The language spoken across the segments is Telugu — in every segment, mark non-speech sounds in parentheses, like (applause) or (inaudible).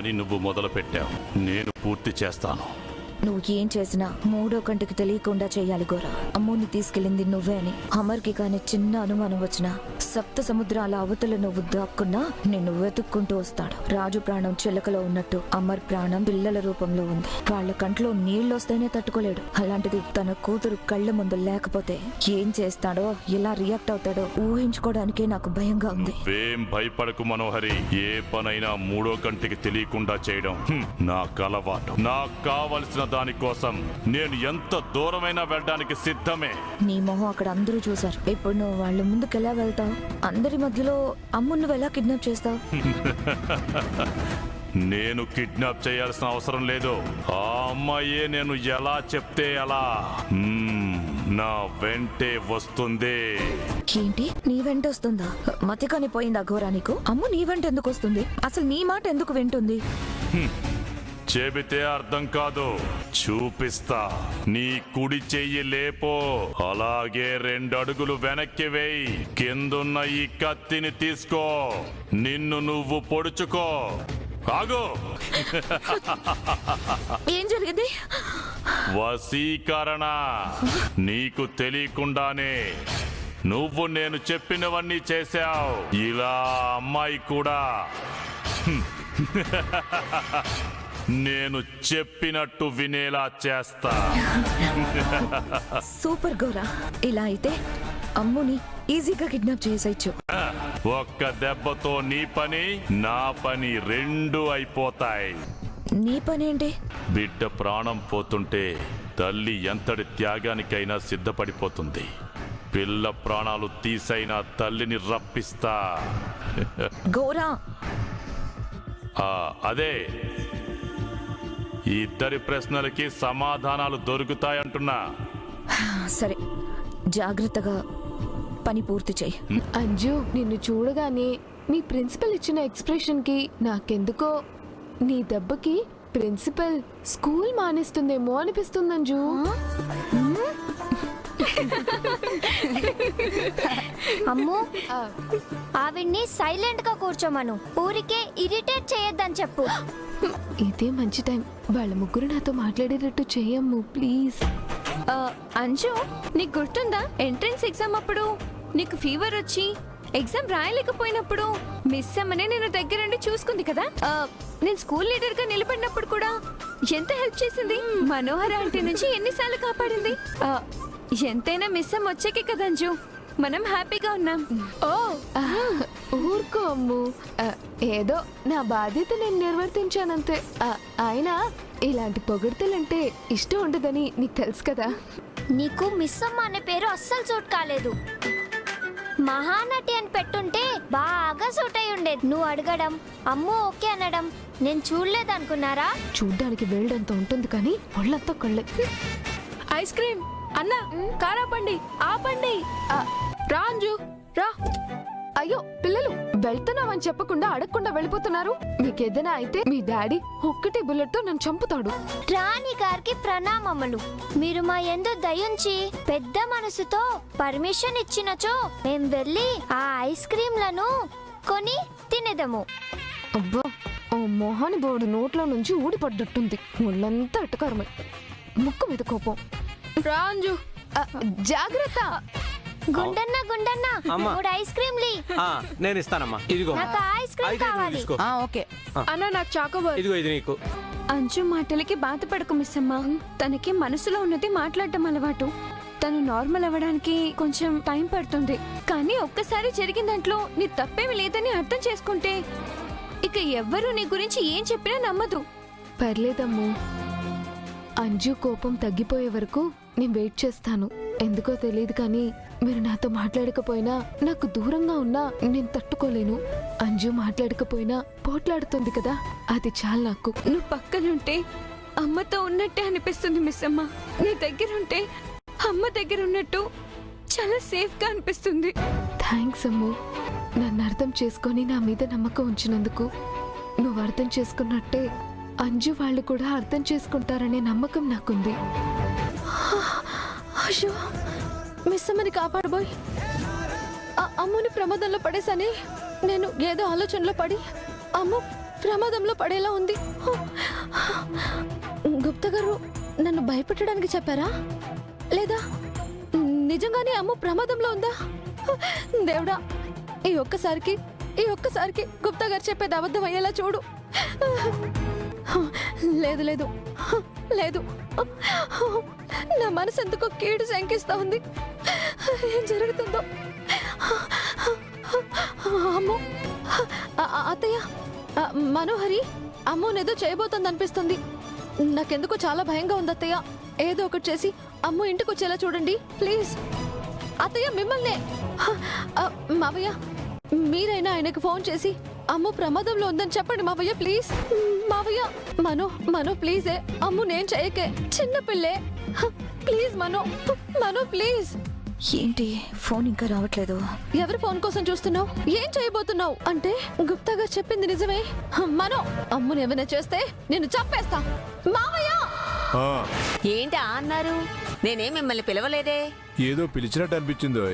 పని నువ్వు మొదలుపెట్టావు. నేను పూర్తి చేస్తాను. నువ్వు ఏం చేసినా మూడో కంటికి తెలియకుండా చేయాలి గోరా. అమ్మోని తీసుకెళ్ళింది నువ్వే అని. అమర్కి కానీ చిన్న అనుమానం వచ్చినా సప్త సముద్రాల అవతల నువ్వు దాక్కున్నా నిన్ను వెతుక్కుంటూ వస్తాడు. రాజు ప్రాణం చిలకలో ఉన్నట్టు అమర్ ప్రాణం పిల్లల రూపంలో ఉంది. వాళ్ళ కంట్లో నీళ్ళు వస్తేనే తట్టుకోలేడు. అలాంటిది తన కూతురు కళ్ళ ముందు లేకపోతే ఏం చేస్తాడో ఎలా రియాక్ట్ అవుతాడో ఊహించుకోవడానికే నాకు భయంగా ఉంది. నువ్వేం భయపడకు మనోహరి. ఏ పనైనా మూడో కంటికి తెలియకుండా చేయడం హ్మ్, నా కలవాటు. నాకు కావలసిన దానికోసం నేను ఎంత దూరమైనా వెళ్ళడానికి సిద్ధమే. నీ మొహం అక్కడ అందరూ చూసారు ఇప్పుడు నువ్వు వాళ్ళ ముందుకు ఎలా వెళ్తావు? అందరి మధ్యలో అమ్ము నువ్వు ఎలా కిడ్నాప్ చేస్తావు? (laughs) నేను కిడ్నాప్ చేయాల్సిన అవసరం లేదు. ఆ అమ్మాయే నేను ఎలా చెప్తే అలా? హ్మ్, నా వెంటే వస్తుంది. ఏంటి? నీ వెంట వస్తుందా? మతికాని పోయిందా ఘోరా నీకు? అమ్ము నీ వెంట ఎందుకు వస్తుంది? అసలు నీ మాట ఎందుకు వింటుంది? చెబితే అర్థం కాదు. చూపిస్తా. నీ కుడి చెయ్యి లేపో. అలాగే రెండు అడుగులు వెనక్కి వేయి. కిందున్న ఈ కత్తిని తీసుకో. నిన్ను నువ్వు పొడుచుకో. ఆగు. ఏం జరిగింది? వశీకరణ. నీకు తెలియకుండానే నువ్వు నేను చెప్పినవన్నీ చేశావు. ఇలా అమ్మాయి కూడా. నేను చెప్పినట్టు వినేలా చేస్తా. సూపర్ గోరా. ఇలా అయితే అమ్ముని ఈజీగా కిడ్నాప్ చేసేయచ్చు. ఒక్క దెబ్బతో నీ పని నా పని రెండు అయిపోతాయి. నీ పనేంటి బిడ్డ ప్రాణం పోతుంటే తల్లి ఎంతటి త్యాగానికైనా సిద్ధపడిపోతుంది. పిల్ల ప్రాణాలు తీసైనా తల్లిని రప్పిస్తా. గోరా. ఆ, అదే. ఈ ఇద్దరి ప్రశ్నలకి సమాధానాలు దొరుకుతాయంటున్నా. సరే జాగ్రత్తగా పని పూర్తి చేయి. అంజు నిన్ను చూడగానే మీ ప్రిన్సిపల్ ఇచ్చిన ఎక్స్ప్రెషన్కి నాకెందుకో నీ దెబ్బకి ప్రిన్సిపల్ స్కూల్ మానేస్తుందేమో అనిపిస్తుంది అంజు. అమ్ము ఆవిడ్ని సైలెంట్గా కూర్చోమను. ఊరికే ఇరిటేట్ చేయొద్దని చెప్పు. ఇదే మంచి టైం. వాళ్ళ ముగ్గురు నాతో మాట్లాడేటట్టు చేయమ్ము ప్లీజ్. అంజు నీకు గుర్తుందా? ఎంట్రన్స్ ఎగ్జామ్ అప్పుడు నీకు ఫీవర్ వచ్చి ఎగ్జామ్ రాయలేకపోయినప్పుడు మిస్ అమ్మనే నేను దగ్గరుండి చూసుకుంది కదా? నేను స్కూల్ లీడర్గా నిలబడినప్పుడు కూడా ఎంత హెల్ప్ చేసింది? మనోహర్ ఆంటీ నుంచి ఎన్నిసార్లు కాపాడింది? ఎంతైనా మిస్ అమ్మ వచ్చాకే కదా అంజు. మనం హ్యాపీగా ఉన్నాం. ఓ ఊరుకో అమ్ము. ఏదో నా బాధ్యత నేను నిర్వర్తించానంతే. ఆ, అయినా ఇలాంటి పొగడ్తలంటే ఇష్టం ఉండదని నీకు తెలుసు కదా. నీకు మిస్సమ్మ అనే పేరు అస్సలు సూట్ కాలేదు. మహానటి అని పెట్టుంటే బాగా సూట్ అయి ఉండేది నువ్వు అడగడం అమ్ము ఓకే అనడం నేను చూడలేదు అనుకున్నారా చూడ్డానికి వేళ్ళంత ఉంటుంది కానీ ఒళ్ళంతా కళ్ళే. Ice cream. అన్న కార్ ఆపండి. ఆ, రా. అయ్యో పిల్లలు వెళ్తున్నామని చెప్పకుండా అడగకుండా వెళ్ళిపోతున్నారు. మీకేదైనా అయితే మీ డాడీ ఒక్కటే బుల్లెట్తో నన్ను చంపుతాడు. రాణి గారికి ప్రణామములు. మీరు మా ఎందు దయుంచి పెద్ద మనసుతో పర్మిషన్ ఇచ్చినచో మేం వెళ్ళి ఆ ఐస్ క్రీంలను కొని తినేదము. అబ్బా ఓ మోహాని బోర్డు నోట్లో నుంచి ఊడిపడ్డట్టుంది. ఒళ్ళంతా అట్టకారమే ముక్కు మీద కోపం. రా అంజు ఆ, జాగ్రత్త. గుండన్న గుండన్న అమ్మా. మూడు ఐస్ క్రీంలు ఆ, నేను ఇస్తానమ్మా. ఇదిగో. నాకు ఆ ఐస్ క్రీమ్ కావాలి. తీసుకో. ఓకే. అన్న నాకు చాకోబార్ ఇదిగో ఇది నీకు. అంజు మాటలకి బాధపడకు మిస్ అమ్మ. తనకి మనసులో ఉన్నది మాట్లాడటం అలవాటు. తను నార్మల్ అవ్వడానికి కొంచెం టైం పడుతుంది. కానీ ఒక్కసారి జరిగిన దాంట్లో నీ తప్పేమి లేదని అర్థం చేసుకుంటే ఇక ఎవ్వరూ నీ గురించి ఏం చెప్పినా నమ్మదు. పర్లేదమ్ము. అంజు కోపం తగ్గిపోయే వరకు నేను వెయిట్ చేస్తాను. ఎందుకో తెలియదు కానీ మీరు నాతో మాట్లాడకపోయినా నాకు దూరంగా ఉన్నా నేను తట్టుకోలేను. అంజు మాట్లాడకపోయినా పోట్లాడుతుంది కదా. అది చాలు నాకు. నువ్వు పక్కనుంటే అమ్మతో ఉన్నట్టే అనిపిస్తుంది మిస్ అమ్మ. నీ దగ్గరుంటే అమ్మ దగ్గర ఉన్నట్టు చాలా సేఫ్గా అనిపిస్తుంది. థ్యాంక్స్ అమ్ము. నన్ను అర్థం చేసుకొని నా మీద నమ్మకం ఉంచినందుకు. నువ్వు అర్థం చేసుకున్నట్టే అంజు వాళ్ళు కూడా అర్థం చేసుకుంటారనే నమ్మకం నాకుంది. అయ్యో మిస్ అమ్మని కాపాడబోయ్. ఆ అమ్ముని ప్రమాదంలో పడేసని నేను ఏదో ఆలోచనలో పడి అమ్మ ప్రమాదంలో పడేలా ఉంది. గుప్తా గారు నన్ను భయపెట్టడానికి చెప్పారా? లేదా నిజంగానే అమ్మ ప్రమాదంలో ఉందా? దేవుడా ఈ ఒక్కసారికి ఈ ఒక్కసారికి గుప్తా గారు చెప్పేది అబద్ధం అయ్యేలా చూడు. లేదు లేదు. లేదు. నా మనసు ఎందుకో కీడు శంకిస్తా ఉంది. ఏం జరుగుతుందో? అమ్మో. అత్తయ్య ఆ, మనోహరి అమ్మోనేదో చేయబోతుంది అనిపిస్తుంది నాకెందుకో చాలా భయంగా ఉంది అత్తయ్య. ఏదో ఒకటి చేసి అమ్మో ఇంటికి వచ్చేలా చూడండి ప్లీజ్. అత్తయ్య మిమ్మల్నే. మావయ్య. మీరైనా ఆయనకు ఫోన్ చేసి అమ్ము ప్రమాదంలో ఉందని చెప్పండి మావయ్య ప్లీజ్. మావయ్య మనో మనో ప్లీజే. అమ్ము నేను చేయకే. చిన్న పిల్లే. హ, ప్లీజ్ మనో. మనో ప్లీజ్. ఏంటి? ఫోన్ ఇంకా రావట్లేదు. ఎవరి ఫోన్ కోసం చూస్తున్నావు? ఏం చేయబోతున్నావు? అంటే గుప్తా గారు చెప్పింది నిజమే. మనో. అమ్ముని ఏమైనా చేస్తే నేను చంపేస్తా. మావయ్య! ఆ, ఏంటి అన్నారు? నేనేం మిమ్మల్ని పిలవలేదే? ఏదో పిలిచినట్టు అనిపించిందో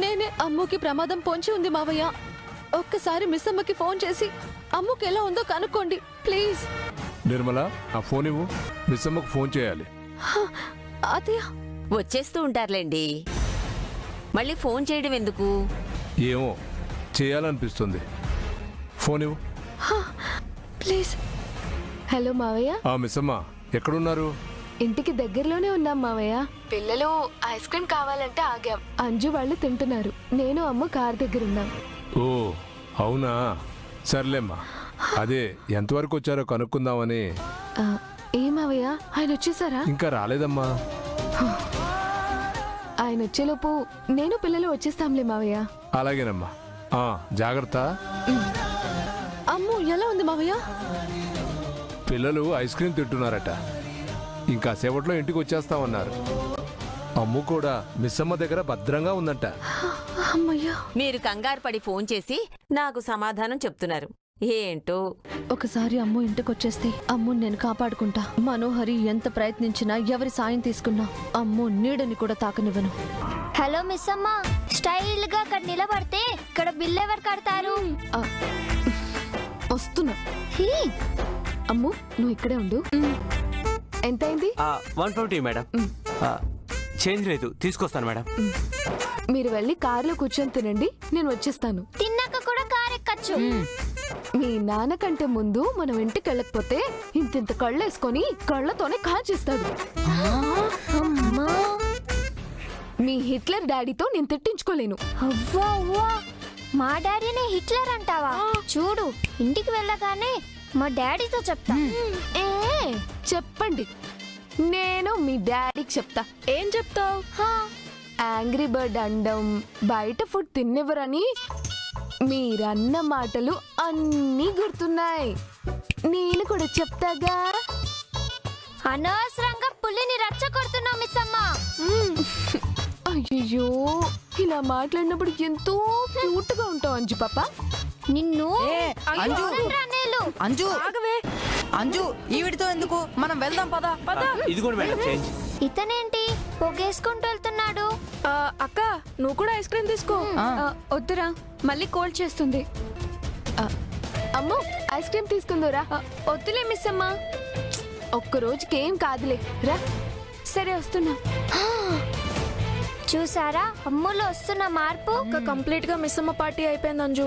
నేనే అమ్ముకి ప్రమాదం పొంచి ఉంది మావయ్య. ఒక్కసారి మిస్ అమ్మకి ఫోన్ చేసి అమ్ముకి ఎలా ఉందో కనుక్కోండి ప్లీజ్. నిర్మల ఆ ఫోన్ ఇవ్వు. మిస్ అమ్మకు ఫోన్ చేయాలి. అతయ్య వచ్చేస్తూ ఉంటారులేండి. మళ్ళీ ఫోన్ చేయడం ఎందుకు? ఏమో చేయాలనిపిస్తుంది. ఫోన్ ఇవ్వు. ప్లీజ్. హలో మావయ్య. ఆ మిస్ అమ్మ ఎక్కడున్నారు? ఇంటికి దగ్గరలోనే ఉన్నాం మావయ్య. పిల్లలు ఐస్ క్రీమ్ కావాలంటే ఆగాం. అంజు వాళ్ళు తింటున్నారు. నేను అమ్మ కార్ దగ్గర ఉన్నాం ఓ అవునా? సర్లేమ్మా. అదే ఎంతవరకు వచ్చారో కనుక్కుందామని. ఆ, ఏ మావయ్య? ఆయన వచ్చేసారా? ఇంకా రాలేదమ్మా. ఆయన వచ్చేలోపు నేను పిల్లలు వచ్చేస్తాంలే మావయ్య. అలాగేనమ్మా. ఆ జాగ్రత్త. అమ్ము ఎలా ఉంది మావయ్య? పిల్లలు ఐస్ క్రీమ్ తింటున్నారట. ఇంకా సేపట్లో ఇంటికి వచ్చేస్తామన్నారు అమ్ము కూడా మిస్ అమ్మ దగ్గర భద్రంగా ఉందంట. అమ్మయ్యా. మీరు కంగారు పడి ఫోన్ చేసి నాకు సమాధానం చెప్తున్నారు. ఏంటో? ఒకసారి అమ్ము ఇంటికి వచ్చేస్తే అమ్ము నేను కాపాడుకుంటా. మనోహరి ఎంత ప్రయత్నించినా ఎవరి సాయం తీసుకున్నా అమ్ము నీడని కూడా తాకనివ్వను. హలో మిస్ అమ్మ స్టైల్గా అక్కడ నిలబడితే ఇక్కడ బిల్ ఎవరు కడతారు? ఆ, వస్తున్నా. హీ, అమ్ము నువ్వు ఇక్కడే ఉండు. ఎంతైంది? One twenty madam. ఆ, చేంజ్ లేదు. తీసుకొస్తాను మేడం. మీరు వెళ్ళి కార్లో కూర్చొని తినండి. నేను వచ్చేస్తాను. తిన్నాక కూడా కార్ ఎక్కచ్చు. మీ నాన్న కంటే ముందు మనం ఇంటికి వెళ్ళకపోతే ఇంతింత కళ్ళేసుకొని కళ్ళతోనే కాల్చేస్తాడు అమ్మా. మీ హిట్లర్ డాడీతో నేను తిట్టించుకోలేను. అవ్వా అవ్వా. మా డాడీనే హిట్లర్ అంటావా? చూడు ఇంటికి వెళ్ళగానే మా డాడీతో చెప్తా. ఏ చెప్పండి. నేను మీ డాడీకి చెప్తా. ఏం చెప్తావు? హా, యాంగ్రీ బర్డ్ అండం బయట ఫుడ్ తిన్నివ్వరని మీరన్న మాటలు అన్నీ గుర్తున్నాయి. నేను కూడా చెప్తాగా? అనవసరంగా పులిని రచ్చగొడుతున్నావు మిస్ అమ్మ. అయ్యో ఇలా మాట్లాడినప్పుడు ఎంతో క్యూట్గా ఉంటావు అంజు పాప. నిన్ను అంజు! అంజు. అంజు ఈవిడితో ఎందుకు? మనం వెళ్దాం పదా. పదా. ఇదిగోండి మేడం చేంజ్ ఇతనేంటి? పొగేసుకుంటూ వెళ్తున్నాడు. అక్క నువ్వు కూడా ఐస్ క్రీమ్ తీసుకో. వద్దురా మళ్ళీ కోల్డ్ చేస్తుంది. అమ్మో ఐస్ క్రీమ్ తీసుకుందోరా. వద్దులే మిస్ అమ్మా. ఒక్క రోజుకి ఏం కాదులే. రా. సరే వస్తున్నా. చూసారా? అమ్ములో వస్తున్న మార్పు? కంప్లీట్గా మిస్ అమ్మ పార్టీ అయిపోయింది అంజు.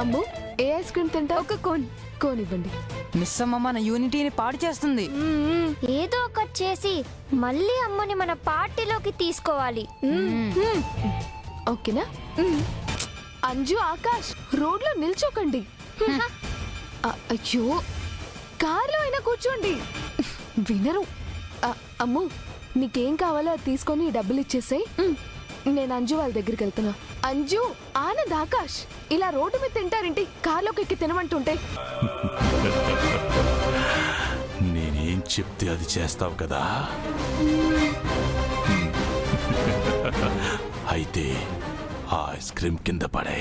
అమ్ము ఏ ఐస్ క్రీమ్ తింటా ఒక కోన్. కోన్ ఇవ్వండి మిస్ అమ్మ మన యూనిటీని పాడు చేస్తుంది. ఏదో ఒకటి చేసి మళ్ళీ అమ్ముని మన పార్టీలోకి తీసుకోవాలి. ఓకేనా? అంజు ఆకాష్ రోడ్లో నిల్చోకండి. అయ్యో కార్లో అయినా కూర్చోండి. వినరు. అమ్ము నీకేం కావాలో అది తీసుకొని ఈ డబ్బులు ఇచ్చేసాయి. నేను అంజు వాళ్ళ దగ్గరికి వెళ్తున్నా. అంజు ఆనంద్ ఆకాష్ ఇలా రోడ్డు మీద తింటారేంటి? కార్లోకి ఎక్కి తినమంటుంటే. నేనేం చెప్తే అది చేస్తావు కదా? అయితే ఆ ఐస్ క్రీమ్ కింద పడే